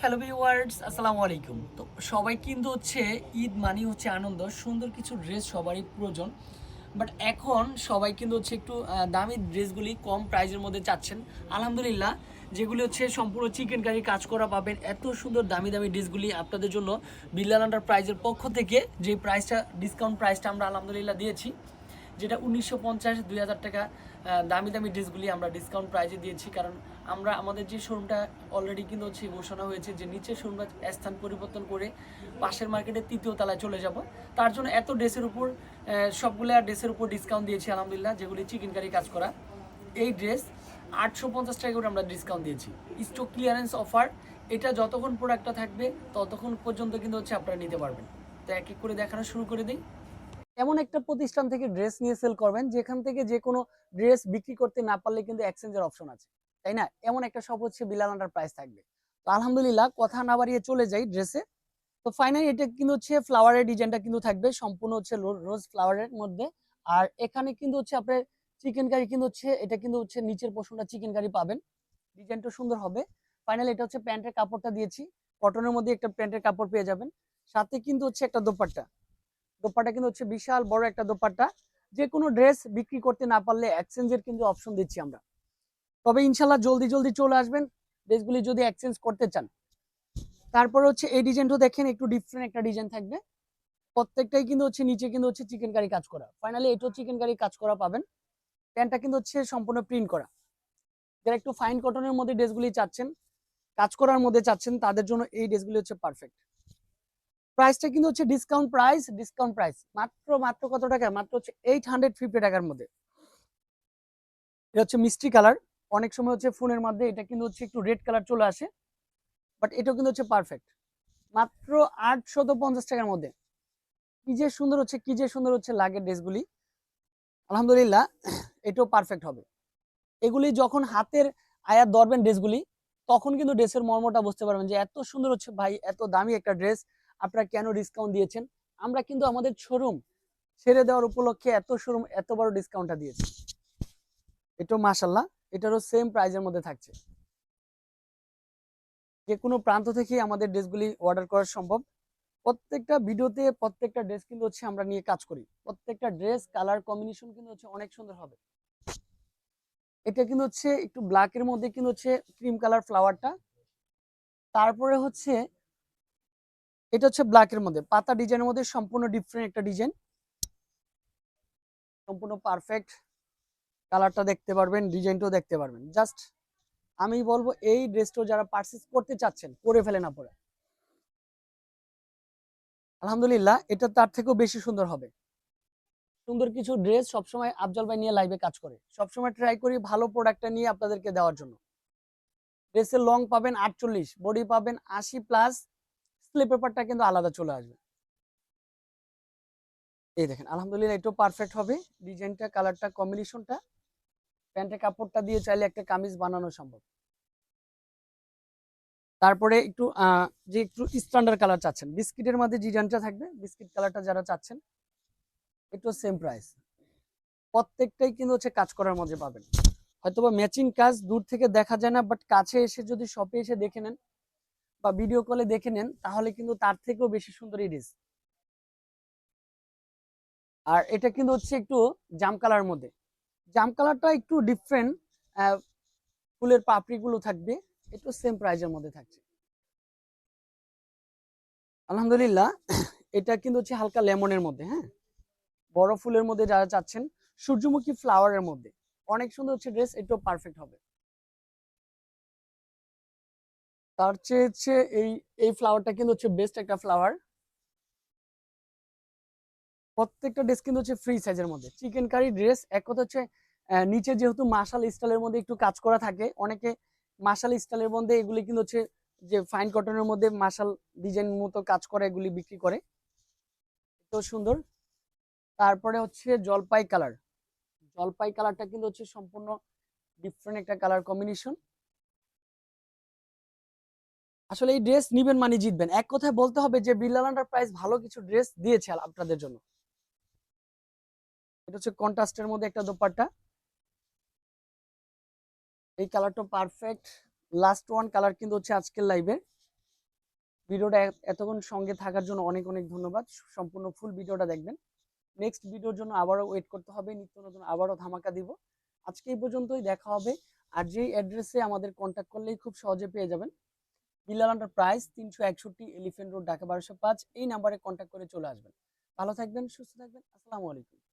Hello viewers আসসালামু আলাইকুম। তো সবাই কিন্তু হচ্ছে ঈদ মানি হচ্ছে আনন্দ, সুন্দর কিছু ড্রেস সবারই প্রয়োজন। বাট এখন সবাই কিন্তু হচ্ছে একটু দামি ড্রেসগুলি কম প্রাইজের মধ্যে চাচ্ছেন। আলহামদুলিল্লাহ, যেগুলি হচ্ছে সম্পূর্ণ চিকেন কারি কাজ করা পাবেন। এত সুন্দর দামি দামি ড্রেসগুলি আপনাদের জন্য বিল্লাল আন্ডার প্রাইজের পক্ষ থেকে, যে প্রাইসটা ডিসকাউন্ট প্রাইসটা আমরা আলহামদুলিল্লাহ দিয়েছি, যেটা উনিশশো পঞ্চাশ দুই হাজার টাকা দামি দামি ড্রেসগুলি আমরা ডিসকাউন্ট প্রাইজে দিয়েছি। কারণ আমরা আমাদের যে শোরুমটা অলরেডি কিন্তু হচ্ছে ঘোষণা হয়েছে, যে নিচের শোরুমটা স্থান পরিবর্তন করে পাশের মার্কেটের তৃতীয় তলায় চলে যাব। তার জন্য এত ড্রেসের উপর সবগুলো ড্রেসের উপর ডিসকাউন্ট দিয়েছি আলহামদুলিল্লাহ, যেগুলি চিকেন কারি কাজ করা। এই ড্রেস আটশো পঞ্চাশ টাকা করে আমরা ডিসকাউন্ট দিয়েছি। স্টক ক্লিয়ারেন্স অফার এটা যতক্ষণ প্রোডাক্টটা থাকবে, ততক্ষণ পর্যন্ত কিন্তু হচ্ছে আপনারা নিতে পারবেন। তো এক এক করে দেখানো শুরু করে দিই। এমন একটা প্রতিষ্ঠান থেকে ড্রেস নিয়ে সেল করবেন, যেখান থেকে যে কোনো ড্রেস বিক্রি করতে না পারলে কিন্তু এক্সচেঞ্জের অপশন আছে। তাই না? এমন একটা শপ হচ্ছে বিলাল আন্ডার প্রাইস থাকবে। তো আলহামদুলিল্লাহ কথা না বাড়িয়ে চলে যাই ড্রেসে তো ফাইনালি এটা কিন্তু হচ্ছে ফ্লাওয়ারের ডিজাইনটা কিন্তু থাকবে, সম্পূর্ণ হচ্ছে রোজ ফ্লাওয়ারের মধ্যে। আর এখানে কিন্তু হচ্ছে আপনার চিকেন কারি কিন্তু হচ্ছে, এটা কিন্তু হচ্ছে নিচের পোর্শনটা চিকেন কারি পাবেন। ডিজাইনটা সুন্দর হবে। ফাইনালি এটা হচ্ছে প্যান্টের কাপড়টা দিয়েছি। কটনের মধ্যে একটা প্যান্টের কাপড় পেয়ে যাবেন। সাথে কিন্তু হচ্ছে একটা দোপাট্টা। দোপাট্টা কিন্তু হচ্ছে বিশাল বড় একটা দোপাট্টা। যে কোনো ড্রেস বিক্রি করতে না পারলে এক্সচেঞ্জের কিন্তু অপশন দিচ্ছি আমরা। তবে ইনশাল্লাহ জলদি জলদি চলে আসবেন। ড্রেসগুলি যদি এক্সচেঞ্জ করতে চান। তারপর হচ্ছে এই ডিজাইনটা দেখেন, একটু ডিফারেন্ট একটা ডিজাইন থাকবে। প্রত্যেকটাই কিন্তু হচ্ছে নিচে কিন্তু হচ্ছে চিকেন কারি কাজ করা। ফাইনালি এটাও চিকেন কারি কাজ করা পাবেন। প্যান্টটা কিন্তু হচ্ছে সম্পূর্ণ প্রিন্ট করা। যারা একটু ফাইন কটনের মধ্যে ড্রেসগুলি চাচ্ছেন, কাজ করার মধ্যে চাচ্ছেন, তাদের জন্য এই ড্রেসগুলি হচ্ছে পারফেক্ট প্রাইসটা কিন্তু হচ্ছে ডিসকাউন্ট প্রাইস ডিসকাউন্ট প্রাইস মাত্র মাত্র কত টাকা? মাত্র হচ্ছে এইট হান্ড্রেড টাকার মধ্যে। এটা হচ্ছে মিষ্টি কালার অনেক সময় হচ্ছে ফোনের মধ্যে এটা কিন্তু হচ্ছে একটু রেড কালার চলে আসে বাট এটাও কিন্তু হচ্ছে পারফেক্ট মাত্র আটশত পঞ্চাশ টাকার মধ্যে। কি যে সুন্দর হচ্ছে, কি যে সুন্দর হচ্ছে লাগে ড্রেসগুলি আলহামদুলিল্লাহ, এটাও পারফেক্ট হবে। এগুলি যখন হাতের আয়াত ধরবেন ড্রেসগুলি তখন কিন্তু ড্রেসের মর্মটা বুঝতে পারবেন যে এত সুন্দর হচ্ছে ভাই, এত দামি একটা ড্রেস আপনারা কেন ডিসকাউন্ট দিয়েছেন? আমরা কিন্তু আমাদের শোরুম ছেড়ে দেওয়ার উপলক্ষে এত শোরুম এত বড় ডিসকাউন্টটা দিয়েছি। এটাও মাসাল্লাহ এটারও সেম প্রাইজের মধ্যে থাকছে। যে কোনো প্রান্ত থেকে আমাদের ড্রেসগুলি অর্ডার করা সম্ভব। প্রত্যেকটা ভিডিওতে প্রত্যেকটা ড্রেস কিন্তু হচ্ছে আমরা নিয়ে কাজ করি। প্রত্যেকটা ড্রেস কালার কম্বিনেশন কিন্তু হচ্ছে অনেক সুন্দর হবে। এটা কিন্তু হচ্ছে একটু ব্ল্যাকের মধ্যে কিন্তু হচ্ছে ক্রিম কালার ফ্লাওয়ারটা তারপরে হচ্ছে এটা হচ্ছে ব্ল্যাকের মধ্যে। পাতা ডিজাইনের মধ্যে সম্পূর্ণ ডিফারেন্ট একটা ডিজাইন সম্পূর্ণ পারফেক্ট কালারটা দেখতে পারবেন, ডিজাইনটাও দেখতে পারবেন। জাস্ট আমি বলব, এই ড্রেসটাও যারা পারচেস করতে চাচ্ছেন, করে না পরে আলহামদুলিল্লাহ, এটা তার থেকেও বেশি সুন্দর হবে। সুন্দর কিছু ড্রেস সবসময় আফজল ভাই নিয়ে লাইভে কাজ করে। সবসময় ট্রাই করি ভালো প্রোডাক্টটা নিয়ে আপনাদেরকে দেওয়ার জন্য। ড্রেসের লং পাবেন আটচল্লিশ বডি পাবেন আশি প্লাস স্লিপ পেপারটা কিন্তু আলাদা চলে আসবে। এই দেখেন, আলহামদুলিল্লাহ, এটাও পারফেক্ট হবে। ডিজাইনটা কালারটা কম্বিনেশনটা প্যান্টের কাপড়টা দিয়ে চাইলে একটা কামিজ বানানো সম্ভব। তারপরে একটু যে একটু স্ট্যান্ডার্ড কালার চাচ্ছেন, বিস্কিটের মধ্যে ডিজাইনটা থাকবে, বিস্কিট কালারটা যারা চাচ্ছেন, একটু সেম প্রাইস প্রত্যেকটাই কিন্তু হচ্ছে কাজ করার মধ্যে পাবেন। হয়তোবা ম্যাচিং কাজ দূর থেকে দেখা যায় না বাট কাছে এসে যদি শপে এসে দেখে নেন বা ভিডিও কলে দেখে নেন, তাহলে কিন্তু তার থেকেও বেশি সুন্দর এই ড্রেস আর এটা কিন্তু হচ্ছে একটু জাম কালার মধ্যে। জাম কালারটা একটু ডিফারেন্ট ফুলের পাপড়িগুলো থাকবে, একটু সেম প্রাইজের মধ্যে থাকছে। আলহামদুলিল্লাহ, এটা কিন্তু হচ্ছে হালকা লেমনের মধ্যে হ্যাঁ? বড় ফুলের মধ্যে যারা চাচ্ছেন, সূর্যমুখী ফ্লাওয়ারের মধ্যে, অনেক সুন্দর হচ্ছে ড্রেস এটাও পারফেক্ট হবে। তার চেয়ে হচ্ছে এই এই ফ্লাওয়ারটা কিন্তু হচ্ছে বেস্ট একটা ফ্লাওয়ার প্রত্যেকটা ড্রেস কিন্তু হচ্ছে ফ্রি সাইজের মধ্যে। চিকেন কারি ড্রেস এক কথা হচ্ছে নিচে যেহেতু মার্শাল স্টাইলের মধ্যে একটু কাজ করা থাকে, অনেকে মার্শাল স্টাইলের মধ্যে এগুলি কিন্তু হচ্ছে যে ফাইন কটনের মধ্যে মার্শাল ডিজাইন মতো কাজ করে, এগুলি বিক্রি করে। তো সুন্দর। তারপরে হচ্ছে জলপাই কালার জলপাই কালারটা কিন্তু হচ্ছে সম্পূর্ণ ডিফারেন্ট একটা কালার কম্বিনেশন আসলে এই ড্রেস নিবেন মানে জিতবেন। এক কথায় বলতে হবে যে বিল্লাল প্রাইস ভালো কিছু ড্রেস দিয়েছে আপনাদের জন্য। এটা হচ্ছে কন্ট্রাস্টের মধ্যে একটা দোপাট্টা। এই কালারটা পারফেক্ট লাস্ট ওয়ান কালার কিন্তু হচ্ছে আজকের লাইভে ভিডিওটা এতক্ষণ সঙ্গে থাকার জন্য অনেক অনেক ধন্যবাদ। সম্পূর্ণ ফুল ভিডিওটা দেখবেন। নেক্সট ভিডিওর জন্য আবারও ওয়েট করতে হবে। নিত্য নতুন আবারও ধামাকা দিব। আজকে এই পর্যন্তই। দেখা হবে। আর যেই অ্যাড্রেসে আমাদের কন্ট্যাক্ট করলেই খুব সহজে পেয়ে যাবেন। বিল্লাল প্রাইস তিনশো একষট্টি এলিফেন্ট রোড ঢাকা বারোশো পাঁচ। এই নাম্বারে কন্ট্যাক্ট করে চলে আসবেন। ভালো থাকবেন, সুস্থ থাকবেন। আসসালামু আলাইকুম।